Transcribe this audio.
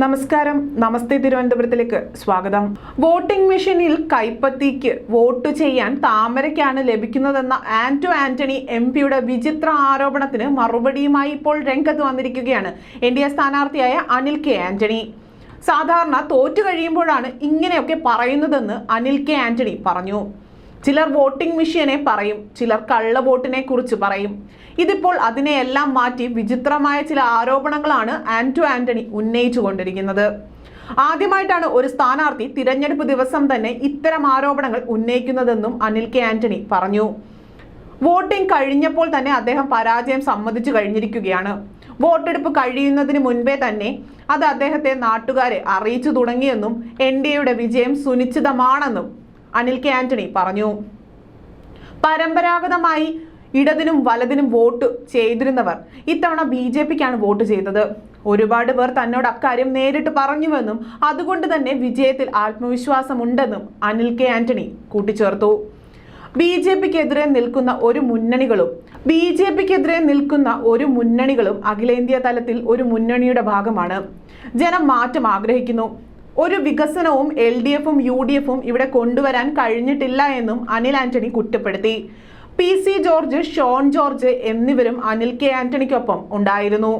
നമസ്കാരം. നമസ്തേ തിരുവനന്തപുരത്തിലേക്ക് സ്വാഗതം. വോട്ടിംഗ് മെഷീനിൽ കൈപ്പത്തിക്ക് വോട്ട് ചെയ്യാൻ താമരയ്ക്കാണ് ലഭിക്കുന്നതെന്ന ആന്റോ ആന്റണി എം പിയുടെ വിചിത്ര ആരോപണത്തിന് മറുപടിയുമായി ഇപ്പോൾ രംഗത്ത് വന്നിരിക്കുകയാണ് എൻ ഡി എ സ്ഥാനാർത്ഥിയായ അനിൽ കെ ആന്റണി. സാധാരണ തോറ്റു കഴിയുമ്പോഴാണ് ഇങ്ങനെയൊക്കെ പറയുന്നതെന്ന് അനിൽ കെ ആന്റണി പറഞ്ഞു. ചിലർ വോട്ടിംഗ് മെഷീനെ പറയും ചിലർ കള്ള വോട്ടിനെ കുറിച്ച് പറയും. ഇതിപ്പോൾ അതിനെയെല്ലാം മാറ്റി വിചിത്രമായ ചില ആരോപണങ്ങളാണ് ആന്റോ ആന്റണി ഉന്നയിച്ചുകൊണ്ടിരിക്കുന്നത്. ആദ്യമായിട്ടാണ് ഒരു സ്ഥാനാർത്ഥി തിരഞ്ഞെടുപ്പ് ദിവസം തന്നെ ഇത്തരം ആരോപണങ്ങൾ ഉന്നയിക്കുന്നതെന്നും അനിൽ കെ ആന്റണി പറഞ്ഞു. വോട്ടിംഗ് കഴിഞ്ഞപ്പോൾ തന്നെ അദ്ദേഹം പരാജയം സമ്മതിച്ചു കഴിഞ്ഞിരിക്കുകയാണ്. വോട്ടെടുപ്പ് കഴിയുന്നതിന് മുൻപേ തന്നെ അത് അദ്ദേഹത്തെ നാട്ടുകാരെ അറിയിച്ചു തുടങ്ങിയെന്നും എൻ ഡി എയുടെ വിജയം സുനിശ്ചിതമാണെന്നും അനിൽ കെ ആന്റണി പറഞ്ഞു. പരമ്പരാഗതമായി ഇടതിനും വലതിനും വോട്ട് ചെയ്തിരുന്നവർ ഇത്തവണ ബി ജെ പിക്കാണ് വോട്ട് ചെയ്തത്. ഒരുപാട് പേർ തന്നോട് അക്കാര്യം നേരിട്ട് പറഞ്ഞുവെന്നും അതുകൊണ്ട് തന്നെ വിജയത്തിൽ ആത്മവിശ്വാസമുണ്ടെന്നും അനിൽ കെ ആന്റണി കൂട്ടിച്ചേർത്തു. ബി ജെ പിക്കെതിരെ നിൽക്കുന്ന ഒരു മുന്നണികളും ബി ജെ പിക്കെതിരെ നിൽക്കുന്ന ഒരു മുന്നണികളും അഖിലേന്ത്യാ തലത്തിൽ ഒരു മുന്നണിയുടെ ഭാഗമാണ്. ജനം മാറ്റം ആഗ്രഹിക്കുന്നു. ഒരു വികസനവും എൽ ഡി എഫും യു ഡി എഫും ഇവിടെ കൊണ്ടുവരാൻ കഴിഞ്ഞിട്ടില്ല എന്നും അനിൽ ആന്റണി കുറ്റപ്പെടുത്തി. പി സി ജോർജ് ഷോൺ ജോർജ് എന്നിവരും അനിൽ കെ ആന്റണിക്കൊപ്പം ഉണ്ടായിരുന്നു.